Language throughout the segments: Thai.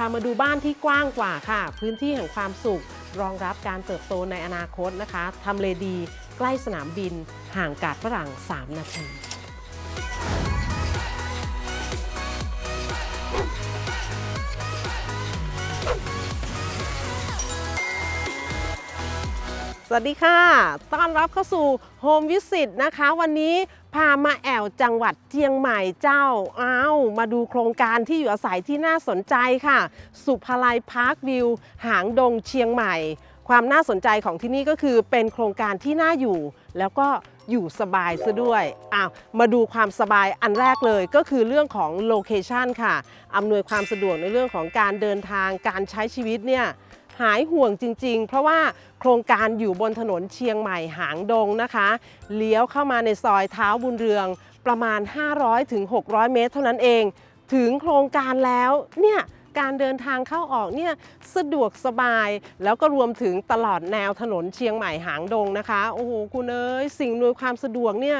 พามาดูบ้านที่กว้างกว่าค่ะ พื้นที่แห่งความสุข รองรับการเติบโตในอนาคตนะคะทำเลดี ใกล้สนามบิน ห่างกาดฝรั่ง 3 นาที สวัสดีค่ะ ต้อนรับเข้าสู่ Home Visit นะคะ วันนี้พามาแอวจังหวัดเชียงใหม่เจ้า อ้าว มาดูโครงการที่อยู่อาศัยที่น่าสนใจค่ะ สุภาลัยพาร์ควิว หางดงเชียงใหม่ ความน่าสนใจของที่นี่ก็คือเป็นโครงการที่น่าอยู่ แล้วก็อยู่สบายซะด้วย อ้าว มาดูความสบายอันแรกเลยก็คือเรื่องของโลเคชันค่ะ อำนวยความสะดวกในเรื่องของการเดินทาง การใช้ชีวิตเนี่ย หายห่วงจริง ๆ เพราะว่าโครงการอยู่บนถนนเชียงใหม่หางดงนะคะ เลี้ยวเข้ามาในซอยเท้าบุญเรืองประมาณ 500-600ถึง600 เมตร เท่านั้นเอง ถึงโครงการแล้วเนี่ยการเดินทางเข้าออกเนี่ยสะดวกสบายแล้วก็รวมถึงตลอดแนวถนนเชียงใหม่หางดงนะคะ โอ้โหคุณเอ้ยสิ่งอำนวยความสะดวกเนี่ย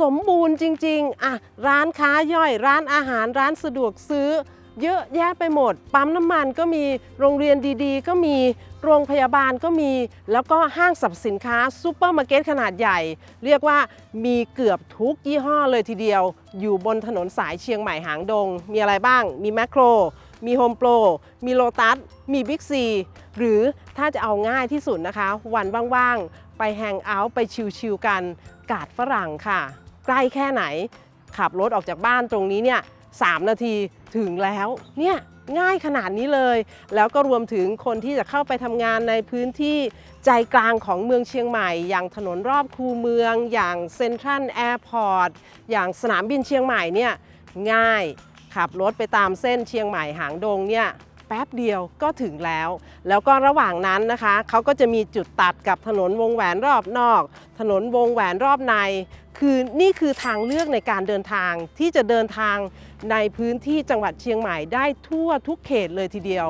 สมบูรณ์จริง ๆ อะ ร้านค้าย่อยร้านอาหารร้านสะดวกซื้อ เยอะแยะไปหมด ปั๊มน้ำมันก็มีโรงเรียนดีๆ ก็มีโรงพยาบาลก็มี แล้วก็ห้างสรรพสินค้าซูเปอร์มาร์เก็ตขนาดใหญ่ เรียกว่ามีเกือบทุกยี่ห้อเลยทีเดียว อยู่บนถนนสายเชียงใหม่หางดง มีอะไรบ้าง มีแมคโคร มีโฮมโปร มีโลตัส มีบิ๊กซีหรือถ้าจะเอาง่ายที่สุดนะคะ วันว่างๆ ไปแฮงเอาท์ไปชิลๆกัน กาดฝรั่งค่ะ ใกล้แค่ไหน ขับรถออกจากบ้านตรงนี้เนี่ย3นาที ถึงแล้วเนี่ยง่ายขนาดนี้เลย แล้วก็รวมถึงคนที่จะเข้าไปทำงานในพื้นที่ใจกลางของเมืองเชียงใหม่ อย่างถนนรอบคูเมือง อย่างเซ็นทรัลแอร์พอร์ตอย่างสนามบินเชียงใหม่เนี่ยง่ายขับรถไปตามเส้นเชียงใหม่หางดงเนี่ยแป๊บเดียวก็ถึงแล้ว แล้วก็ระหว่างนั้นนะคะ เขาก็จะมีจุดตัดกับถนนวงแหวนรอบนอก ถนนวงแหวนรอบใน คือนี่คือทางเลือกในการเดินทางที่จะเดินทางในพื้นที่จังหวัดเชียงใหม่ได้ทั่วทุกเขตเลยทีเดียว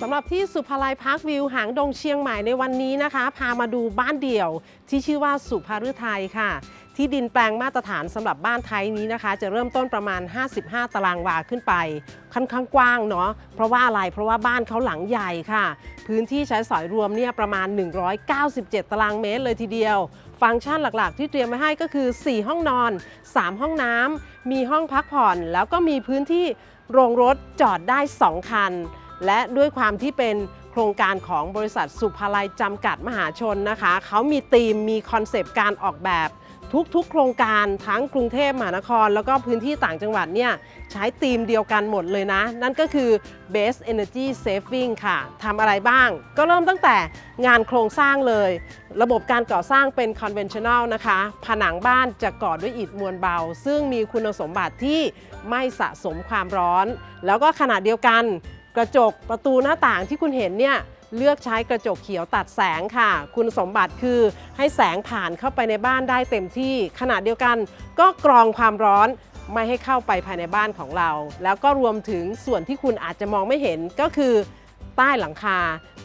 สำหรับที่สุภาลัยพาร์ควิวหางดงเชียงใหม่ในวันนี้นะคะ พามาดูบ้านเดี่ยวที่ชื่อว่าสุภาฤทัยค่ะ ที่ดินแปลงมาตรฐานสำหรับบ้านไทยนี้นะคะ จะเริ่มต้นประมาณ 55 ตารางวาขึ้นไป ค่อนข้างกว้างเนาะเพราะว่าอะไรเพราะว่าบ้านเขาหลังใหญ่ค่ะ พื้นที่ใช้สอยรวมเนี่ยประมาณ 197 ตารางเมตรเลยทีเดียว ฟังก์ชันหลักๆ ที่เตรียมไว้ให้ก็คือ 4 ห้องนอน 3 ห้องน้ำมีห้องพักผ่อน แล้วก็มีพื้นที่โรงรถจอดได้ 2 คัน และด้วยความที่เป็นโครงการของบริษัทสุภาลัยจำกัดมหาชนนะคะ เขามีธีมมีคอนเซปต์การออกแบบ ทุกๆ โครงการทั้งกรุงเทพมหานคร แล้วก็พื้นที่ต่างจังหวัดเนี่ยใช้ธีมเดียวกันหมดเลยนะ นั่นก็คือ Best Energy Saving ค่ะทำอะไรบ้าง ก็เริ่มตั้งแต่งานโครงสร้างเลย ระบบการก่อสร้างเป็น conventional นะคะ ผนังบ้านจะก่อด้วยอิฐมวลเบา ซึ่งมีคุณสมบัติที่ไม่สะสมความร้อน แล้วก็ขนาดเดียวกันกระจกประตูหน้าต่างที่คุณเห็นเนี่ย เลือกใช้กระจกเขียวตัดแสงค่ะ คุณสมบัติคือให้แสงผ่านเข้าไปในบ้านได้เต็มที่ ขณะเดียวกันก็กรองความร้อนไม่ให้เข้าไปภายในบ้านของเรา แล้วก็รวมถึงส่วนที่คุณอาจจะมองไม่เห็นก็คือใต้หลังคา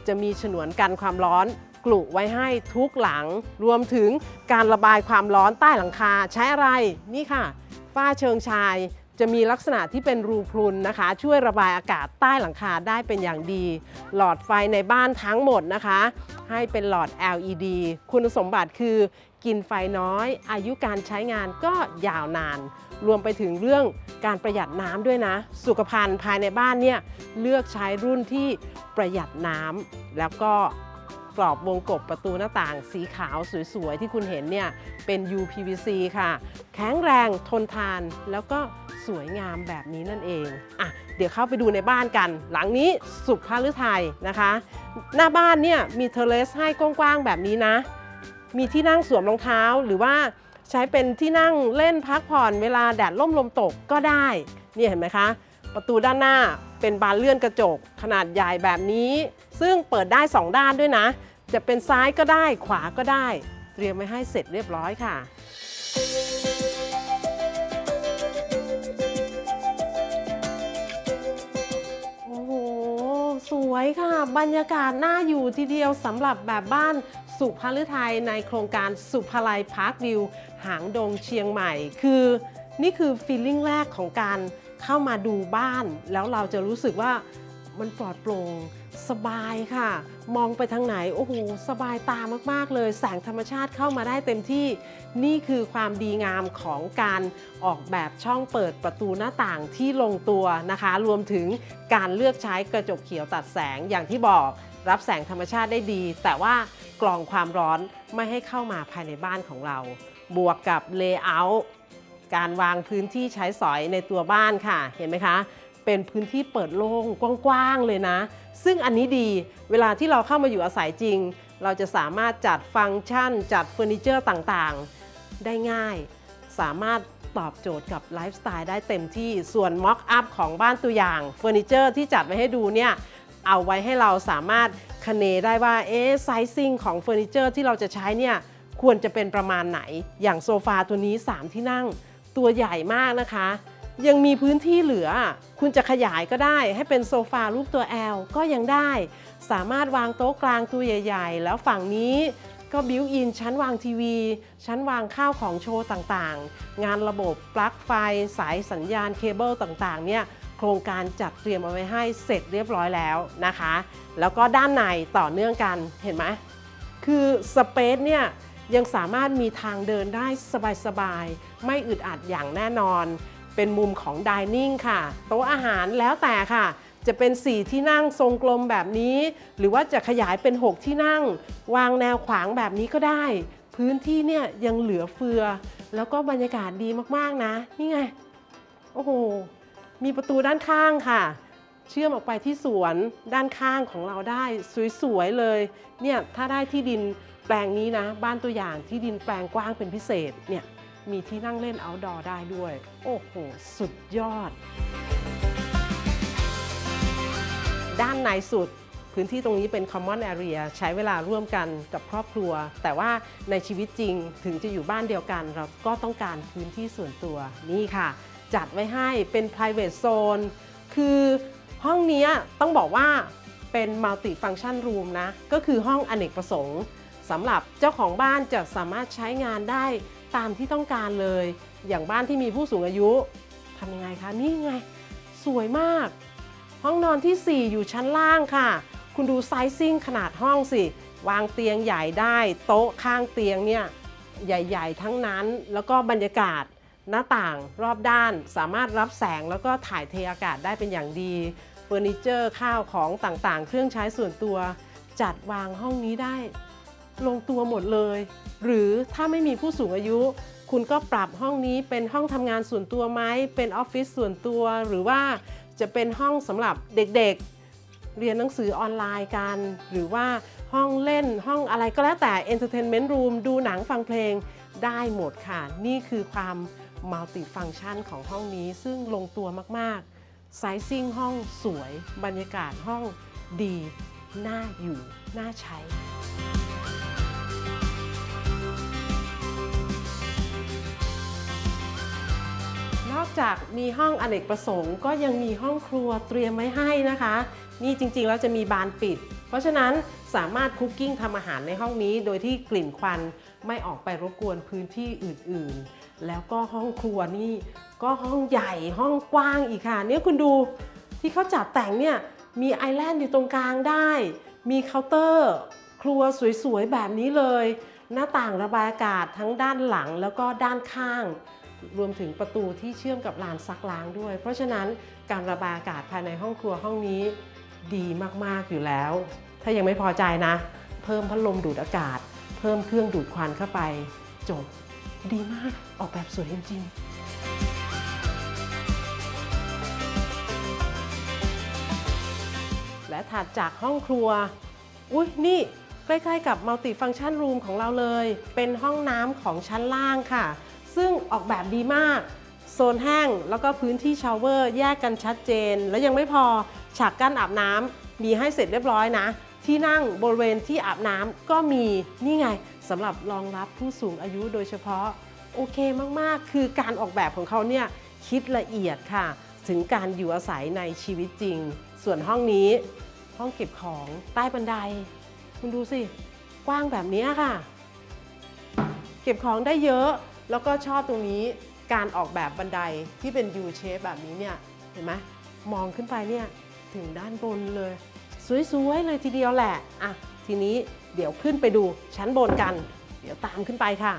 จะมีฉนวนกันความร้อนกลุไว้ให้ทุกหลัง รวมถึงการระบายความร้อนใต้หลังคาใช้อะไรนี่ค่ะ ฝ้าเชิงชาย จะมีลักษณะที่เป็นรูพรุนนะคะ ช่วยระบายอากาศใต้หลังคาได้เป็นอย่างดี หลอดไฟในบ้านทั้งหมดนะคะ ให้เป็นหลอด LED คุณสมบัติคือ กินไฟน้อย อายุการใช้งานก็ยาวนาน รวมไปถึงเรื่องการประหยัดน้ำด้วยนะ สุขภัณฑ์ภายในบ้านเนี่ยเลือกใช้รุ่นที่ประหยัดน้ำแล้วก็ กรอบวงกบประตูหน้าต่าง สีขาวสวยๆ ที่คุณเห็นเนี่ยเป็น UPVC ค่ะ แข็งแรงทนทานแล้วก็สวยงามแบบนี้นั่นเองอะเดี๋ยวเข้าไปดูในบ้านกัน หลังนี้สุขภาฤทัยนะคะ หน้าบ้านเนี่ยมีเทเลสให้กว้างๆแบบนี้นะ มีที่นั่งสวมรองเท้าหรือว่าใช้เป็นที่นั่งเล่นพักผ่อนเวลาแดดล่มลมตกก็ได้ นี่เห็นไหมคะ ประตูด้านหน้า เป็นบานเลื่อนกระจกขนาดใหญ่แบบนี้ ซึ่งเปิดได้ 2 ด้านด้วยนะ จะเป็นซ้ายก็ได้ขวาก็ได้ เตรียมไว้ให้เสร็จเรียบร้อยค่ะโอ้โหสวยค่ะ บรรยากาศน่าอยู่ทีเดียวสำหรับแบบบ้านสุภาฤทัยในโครงการสุภาลัยพาร์ควิว หางดงเชียงใหม่ คือ นี่คือฟีลลิ่งแรกของการ เข้ามาดูบ้าน แล้วเราจะรู้สึกว่ามันปลอดโปร่งสบายค่ะ มองไปทางไหนโอ้โหสบายตามาก ๆ เลย แสงธรรมชาติเข้ามาได้เต็มที่ นี่คือความดีงามของการออกแบบช่องเปิดประตูหน้าต่างที่ลงตัวนะคะ รวมถึงการเลือกใช้กระจกเขียวตัดแสงอย่างที่บอกรับแสงธรรมชาติได้ดี แต่ว่ากรองความร้อนไม่ให้เข้ามาภายในบ้านของเรา บวกกับเลเยอร์ การวางพื้นที่ใช้สอยในตัวบ้านค่ะ เห็นไหมคะ เป็นพื้นที่เปิดโล่งกว้างๆเลยนะ ซึ่งอันนี้ดีเวลาที่เราเข้ามาอยู่อาศัยจริง เราจะสามารถจัดฟังก์ชัน จัดเฟอร์นิเจอร์ต่างๆ ได้ง่าย สามารถตอบโจทย์กับไลฟ์สไตล์ได้เต็มที่ส่วนม็อกอัพของบ้านตัวอย่างเฟอร์นิเจอร์ที่จัดไว้ให้ดูเนี่ยเอาไว้ให้เราสามารถคเนได้ว่าเอ๊ะไซซิ่งของเฟอร์นิเจอร์ที่เราจะใช้เนี่ยควรจะเป็นประมาณไหน อย่างโซฟาตัวนี้ 3 ที่นั่ง ตัวใหญ่มากนะคะ ยังมีพื้นที่เหลือ คุณจะขยายก็ได้ให้เป็นโซฟารูปตัว L ก็ยังได้ สามารถวางโต๊ะกลางตัวใหญ่ ๆ แล้วฝั่งนี้ก็บิวอินชั้นวางทีวี ชั้นวางข้าวของโชว์ต่างๆ งานระบบปลั๊กไฟ สายสัญญาณเคเบิลต่างๆ เนี่ยโครงการจัดเตรียมเอาไว้ให้เสร็จเรียบร้อยแล้วนะคะ แล้วก็ด้านในต่อเนื่องกันเห็นไหมคือสเปซเนี่ย ยังสามารถมีทางเดินได้สบายๆ ไม่อึดอัดอย่างแน่นอน เป็นมุมของดิเนิ่งค่ะ โต๊ะอาหารแล้วแต่ค่ะ จะเป็น 4 ที่นั่งทรงกลมแบบนี้ หรือว่าจะขยายเป็น 6 ที่นั่ง วางแนวขวางแบบนี้ก็ได้ พื้นที่เนี่ยยังเหลือเฟือ แล้วก็บรรยากาศดีมากๆนะ นี่ไง โอ้โห มีประตูด้านข้างค่ะเชื่อมออกไปที่สวนด้านข้างของเราได้สวยๆเลยเนี่ยถ้าได้ที่ดิน แปลงนี้นะ บ้านตัวอย่างที่ดินแปลงกว้างเป็นพิเศษเนี่ยมีที่นั่งเล่น outdoor ได้ด้วย โอ้โห สุดยอด ด้านในสุดพื้นที่ตรงนี้เป็น common area ใช้เวลาร่วมกันกับครอบครัว แต่ว่าในชีวิตจริงถึงจะอยู่บ้านเดียวกัน เราก็ต้องการพื้นที่ส่วนตัวนี่ค่ะ จัดไว้ให้เป็น private zone คือห้องนี้ต้องบอกว่าเป็น multi function room นะ ก็คือห้องอเนกประสงค์ สำหรับเจ้าของบ้านจะสามารถใช้งานได้ตามที่ต้องการเลย อย่างบ้านที่มีผู้สูงอายุทำยังไงคะนี่ไง สวยมาก ห้องนอนที่ 4 อยู่ชั้นล่างค่ะ คุณดูไซซิ่งขนาดห้องสิ วางเตียงใหญ่ได้ โต๊ะข้างเตียงเนี่ยใหญ่ ๆ ทั้งนั้นแล้วก็บรรยากาศหน้าต่างรอบด้านสามารถรับแสงแล้วก็ถ่ายเทอากาศได้เป็นอย่างดีเฟอร์นิเจอร์ข้าวของต่างๆ เครื่องใช้ส่วนตัว จัดวางห้องนี้ได้ ลงตัวหมดเลย หรือถ้าไม่มีผู้สูงอายุ คุณก็ปรับห้องนี้เป็นห้องทำงานส่วนตัวไหมเป็นออฟฟิศส่วนตัวหรือว่าจะเป็นห้องสำหรับเด็กๆ เรียนหนังสือออนไลน์กัน หรือว่าห้องเล่นห้องอะไรก็แล้วแต่ Entertainment Room ดูหนังฟังเพลงได้หมดค่ะ นี่คือความมัลติฟังชันของห้องนี้ซึ่งลงตัวมากๆไซซิ่งห้องสวย บรรยากาศห้องดี น่าอยู่ น่าใช้ อกจากมีห้องอเนกประสงค์ ก็ยังมีห้องครัวเตรียมไว้ให้นะคะ นี่จริงๆแล้วจะมีบานปิด เพราะฉะนั้นสามารถคุกกิ้งทำอาหารในห้องนี้ โดยที่กลิ่นควันไม่ออกไปรบกวนพื้นที่อื่นๆ แล้วก็ห้องครัวนี่ก็ห้องใหญ่ห้องกว้างอีกค่ะ เนี่ยคุณดูที่เขาจัดแต่งเนี่ยมีไอแลนด์อยู่ตรงกลางได้ มีเคาน์เตอร์ ครัวสวยๆแบบนี้เลย หน้าต่างระบายอากาศทั้งด้านหลังแล้วก็ด้านข้าง รวมถึงประตูที่เชื่อมกับลานซักล้างด้วย เพราะฉะนั้นการระบายอากาศภายในห้องครัวห้องนี้ดีมากๆอยู่แล้ว ถ้ายังไม่พอใจนะ เพิ่มพัดลมดูดอากาศ เพิ่มเครื่องดูดควันเข้าไป จบ ดีมากออกแบบสวยจริงๆและถัดจากห้องครัว อุ้ยนี่ ใกล้ ๆ กับมัลติฟัง c t ชันรูมของเราเลย เป็นห้องน้ำของชั้นล่างค่ะ ซึ่งออกแบบดีมาก โซนแห้งแล้วก็พื้นที่ชาวเวอร์แยกกันชัดเจน แล้วยังไม่พอฉากกั้นอาบน้ำมีให้เสร็จเรียบร้อยนะ ที่นั่งบริเวณที่อาบน้ำก็มีนี่ไงสำหรับรองรับผู้สูงอายุโดยเฉพาะโอเคมาก ๆ คือการออกแบบของเขาเนี่ยคิดละเอียดค่ะ ถึงการอยู่อาศัยในชีวิตจริง ส่วนห้องนี้ ห้องเก็บของใต้บันได คุณดูสิ กว้างแบบนี้ค่ะ เก็บของได้เยอะ แล้วก็ชอบตรงนี้การออกแบบบันไดที่เป็น U shape แบบนี้เนี่ยเห็นไหมมองขึ้นไปเนี่ยถึงด้านบนเลย สวยๆเลยทีเดียวแหละอะทีนี้เดี๋ยวขึ้นไปดูชั้นบนกัน เดี๋ยวตามขึ้นไปค่ะ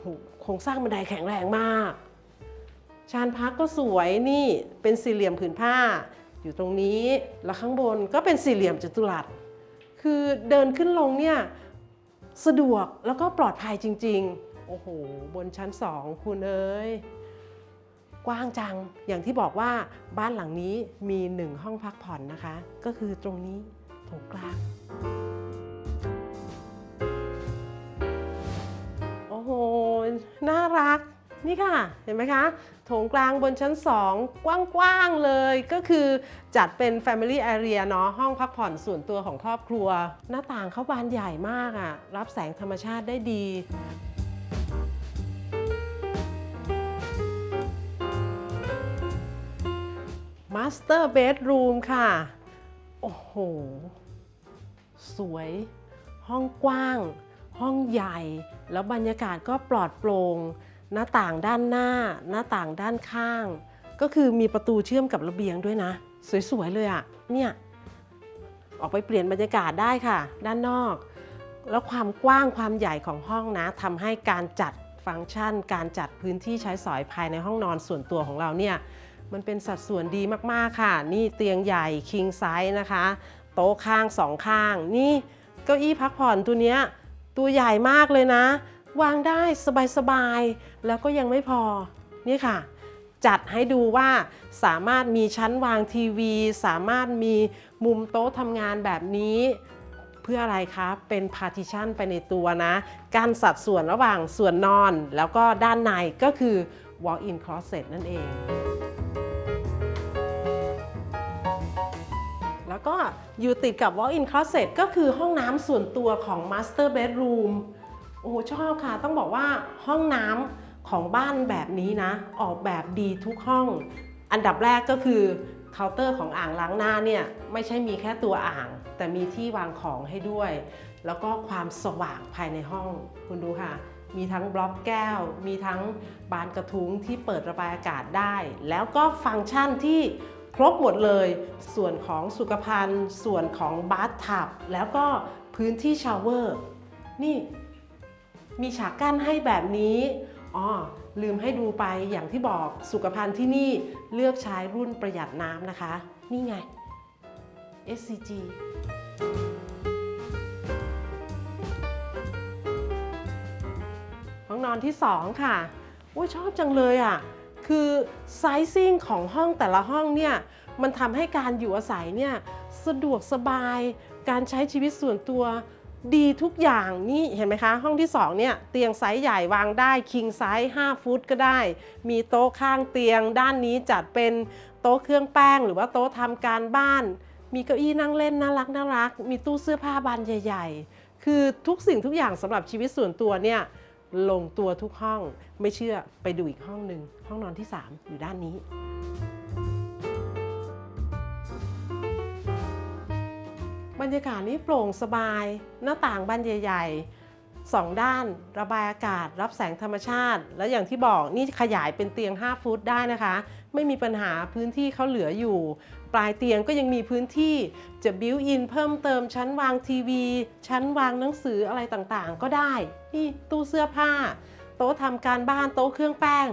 โหโครงสร้างบันไดแข็งแรงมาก ชานพักก็สวยนี่เป็นสี่เหลี่ยมผืนผ้า อยู่ตรงนี้แล้วข้างบนก็เป็นสี่เหลี่ยมจัตุรัส คือเดินขึ้นลงเนี่ย สะดวกแล้วก็ปลอดภัยจริง ๆ โอ้โห บนชั้นสองคุณเอ้ย กว้างจัง อย่างที่บอกว่าบ้านหลังนี้มีหนึ่งห้องพักผ่อนนะคะ ก็คือตรงนี้ตรงกลาง โอ้โห น่ารัก นี่ค่ะ เห็นไหมคะ โถงกลางบนชั้น 2 กว้างๆเลยก็คือจัดเป็น Family Area เนาะห้องพักผ่อนส่วนตัวของครอบครัว หน้าต่างเขาบานใหญ่มากอะ่ะ รับแสงธรรมชาติได้ดี Master Bedroom ค่ะ โอ้โห สวย ห้องกว้าง ห้องใหญ่ แล้วบรรยากาศก็ปลอดโปร่ง หน้าต่างด้านหน้า หน้าต่างด้านข้าง ก็คือมีประตูเชื่อมกับระเบียงด้วยนะ สวยๆเลยอะ่ะเนี่ยออกไปเปลี่ยนบรรยากาศได้ค่ะ ด้านนอก แล้วความกว้างความใหญ่ของห้องนะทำให้การจัดฟังก์ชัน การจัดพื้นที่ใช้สอยภายในห้องนอนส่วนตัวของเราเนี่ยมันเป็นสัดส่วนดีมากๆค่ะ นี่เตียงใหญ่ king size นะคะ โต๊ะข้างสองข้าง นี่เก้าอี้พักผ่อนตัวเนี้ยตัวใหญ่มากเลยนะ วางได้สบายๆ แล้วก็ยังไม่พอ นี่ค่ะ จัดให้ดูว่าสามารถมีชั้นวางทีวี สามารถมีมุมโต๊ะทำงานแบบนี้ เพื่ออะไรคะ เป็น partition ไปในตัวนะ การสัดส่วนระหว่างส่วนนอน แล้วก็ด้านในก็คือ walk-in closet นั่นเอง แล้วก็อยู่ติดกับ walk-in closet ก็คือห้องน้ำส่วนตัวของ master bedroom โอ้ชอบค่ะต้องบอกว่าห้องน้ำของบ้านแบบนี้นะ ออกแบบดีทุกห้อง อันดับแรกก็คือเคาน์เตอร์ของอ่างล้างหน้าเนี่ยไม่ใช่มีแค่ตัวอ่าง แต่มีที่วางของให้ด้วย แล้วก็ความสว่างภายในห้อง คุณดูค่ะ มีทั้งบล็อกแก้ว มีทั้งบานกระทุ้งที่เปิดระบายอากาศได้ แล้วก็ฟังก์ชันที่ครบหมดเลย ส่วนของสุขภัณฑ์ ส่วนของบาร์ทับแล้วก็พื้นที่ชาวเวอร์ นี่ มีฉากกั้นให้แบบนี้อ๋อลืมให้ดูไปอย่างที่บอกสุขภัณฑ์ที่นี่เลือกใช้รุ่นประหยัดน้ำนะคะ นี่ไง SCG ห้องนอนที่ 2 ค่ะโอ้ยชอบจังเลยอะ คือไซซิ่งของห้องแต่ละห้องเนี่ย มันทำให้การอยู่อาศัยเนี่ย สะดวกสบาย การใช้ชีวิตส่วนตัว ดีทุกอย่างนี่เห็นไหมคะ ห้องที่ 2 เนี่ย เตียงไซส์ใหญ่วางได้คิงไซส์5ฟุตก็ได้ มีโต๊ะข้างเตียง ด้านนี้จัดเป็นโต๊ะเครื่องแป้ง หรือว่าโต๊ะทำการบ้าน มีเก้าอี้นั่งเล่นน่ารักน่ารัก มีตู้เสื้อผ้าบานใหญ่ ๆ คือทุกสิ่งทุกอย่างสำหรับชีวิตส่วนตัวเนี่ยลงตัวทุกห้องไม่เชื่อไปดูอีกห้องหนึ่งห้องนอนที่ 3 อยู่ด้านนี้ บรรยากาศนี้โปร่งสบาย หน้าต่างบานใหญ่ๆสองด้านระบายอากาศ รับแสงธรรมชาติ แล้วอย่างที่บอกนี่ขยายเป็นเตียง 5 ฟุตได้นะคะ ไม่มีปัญหาพื้นที่เขาเหลืออยู่ ปลายเตียงก็ยังมีพื้นที่จะบิวอินเพิ่มเติมชั้นวางทีวี ชั้นวางหนังสืออะไรต่างๆ ก็ได้ นี่ตู้เสื้อผ้า โต๊ะทำการบ้านโต๊ะเครื่องแป้ง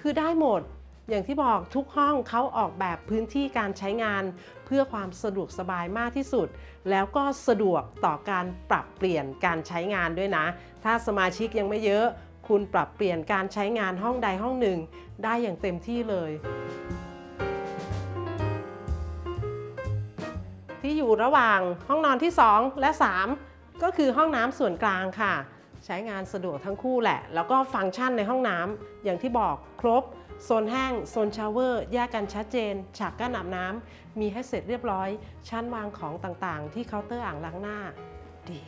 คือได้หมดอย่างที่บอกทุกห้องเขาออกแบบพื้นที่การใช้งาน พื่อความสะดวกสบายมากที่สุด แล้วก็สะดวกต่อการปรับเปลี่ยนการใช้งานด้วยนะ ถ้าสมาชิกยังไม่เยอะ คุณปรับเปลี่ยนการใช้งานห้องใดห้องหนึ่ง ได้อย่างเต็มที่เลยที่อยู่ระหว่างห้องนอนที่ 2 และ 3 ก็คือห้องน้ำส่วนกลางค่ะ ใช้งานสะดวกทั้งคู่แหละ แล้วก็ฟังก์ชันในห้องน้ำอย่างที่บอกครบ โซนแห้ง โซนชาวเวอร์ แยกกันชัดเจน ฉากกั้นอาบน้ำ มีให้เสร็จเรียบร้อย ชั้นวางของต่างๆ ที่เคาน์เตอร์อ่างล้างหน้า ดี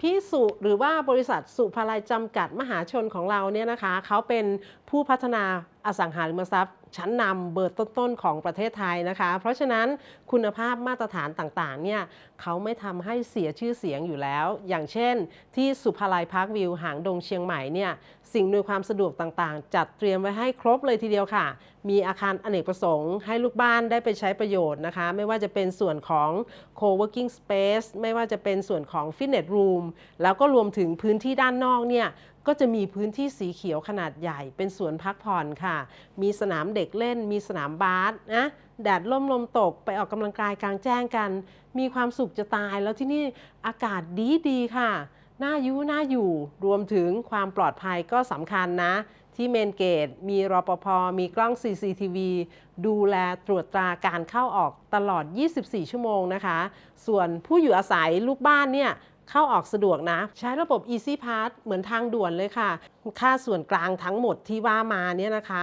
พี่สุหรือว่าบริษัทสุภาลัยจำกัดมหาชนของเราเนี่ยนะคะ เขาเป็นผู้พัฒนาอสังหาริมทรัพย์ ชั้นนำเบอร์ต้นๆของประเทศไทยนะคะ เพราะฉะนั้นคุณภาพมาตรฐานต่างๆเนี่ยเขาไม่ทำให้เสียชื่อเสียงอยู่แล้ว อย่างเช่น ที่สุภาลัยพาร์ควิวหางดงเชียงใหม่เนี่ยสิ่งอำนวยความสะดวกต่างๆ จัดเตรียมไว้ให้ครบเลยทีเดียวค่ะ มีอาคารอเนกประสงค์ ให้ลูกบ้านได้ไปใช้ประโยชน์นะคะ ไม่ว่าจะเป็นส่วนของ co-working space ไม่ว่าจะเป็นส่วนของ fitness room แล้วก็รวมถึงพื้นที่ด้านนอกเนี่ย ก็จะมีพื้นที่สีเขียวขนาดใหญ่เป็นสวนพักผ่อนค่ะ มีสนามเด็กเล่น มีสนามบาสนะแดดล่มลมตกไปออกกำลังกายกลางแจ้งกัน มีความสุขจะตายแล้วที่นี่อากาศดีดีค่ะน่ายุน่าอยู่รวมถึงความปลอดภัยก็สำคัญนะ ที่เมนเกต มีรปภ มีกล้อง CCTV ดูแลตรวจตราการเข้าออกตลอด 24 ชั่วโมงนะคะ ส่วนผู้อยู่อาศัยลูกบ้านเนี่ย เข้าออกสะดวกนะ ใช้ระบบ Easy Pass เหมือนทางด่วนเลยค่ะ ค่าส่วนกลางทั้งหมดที่ว่ามาเนี่ยนะคะ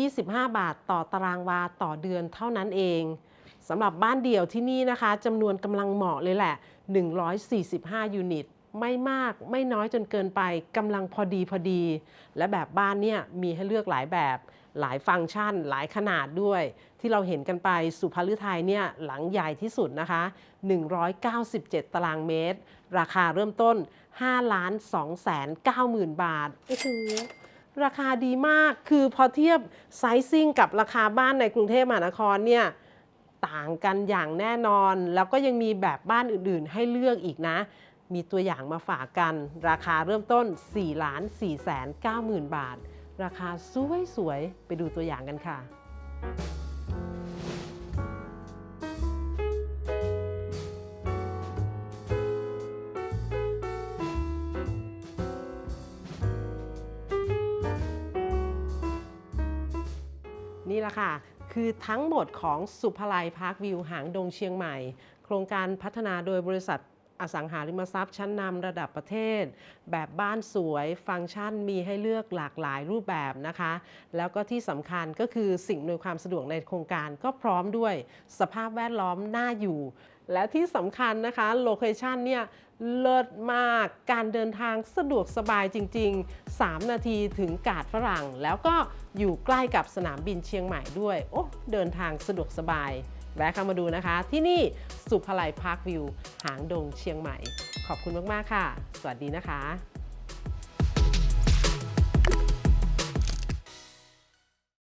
25 บาทต่อตารางวาต่อเดือนเท่านั้นเองสำหรับบ้านเดี่ยวที่นี่นะคะจำนวนกำลังเหมาะเลยแหละ 145 ยูนิต ไม่มากไม่น้อยจนเกินไปกำลังพอดีพอดี และแบบบ้านเนี่ยมีให้เลือกหลายแบบหลายฟังก์ชัน หลายขนาดด้วย ที่เราเห็นกันไปสุภาฤทัยเนี่ยหลังใหญ่ที่สุดนะคะ 197 ตารางเมตร ราคาเริ่มต้น5ล้าน2แสน9หมื่นบาท โอ้โห ราคาดีมาก คือพอเทียบไซซิ่งกับราคาบ้านในกรุงเทพมหานครเนี่ยต่างกันอย่างแน่นอน แล้วก็ยังมีแบบบ้านอื่นๆ ให้เลือกอีกนะ มีตัวอย่างมาฝากกัน ราคาเริ่มต้น4ล้าน4แสน9หมื่นบาท ราคาสวยๆ ไปดูตัวอย่างกันค่ะ คือทั้งหมดของสุภลัยพาร์ควิวหางดงเชียงใหม่ โครงการพัฒนาโดยบริษัท อสังหาริมทรัพย์ชั้นนำระดับประเทศ แบบบ้านสวยฟังก์ชันมีให้เลือกหลากหลายรูปแบบนะคะ แล้วก็ที่สำคัญก็คือสิ่งอำนวยความสะดวกในโครงการก็พร้อมด้วยสภาพแวดล้อมน่าอยู่ และที่สำคัญนะคะโลเคชันเนี่ยเลิศมาก การเดินทางสะดวกสบายจริง ๆ 3 นาทีถึงกาดฝรั่ง แล้วก็อยู่ใกล้กับสนามบินเชียงใหม่ด้วย โอ้ เดินทางสะดวกสบาย แวะเข้ามาดูนะคะ ที่นี่สุภาลัยพาร์ควิว หางดงเชียงใหม่ ขอบคุณมาก ๆ ค่ะ สวัสดีนะคะ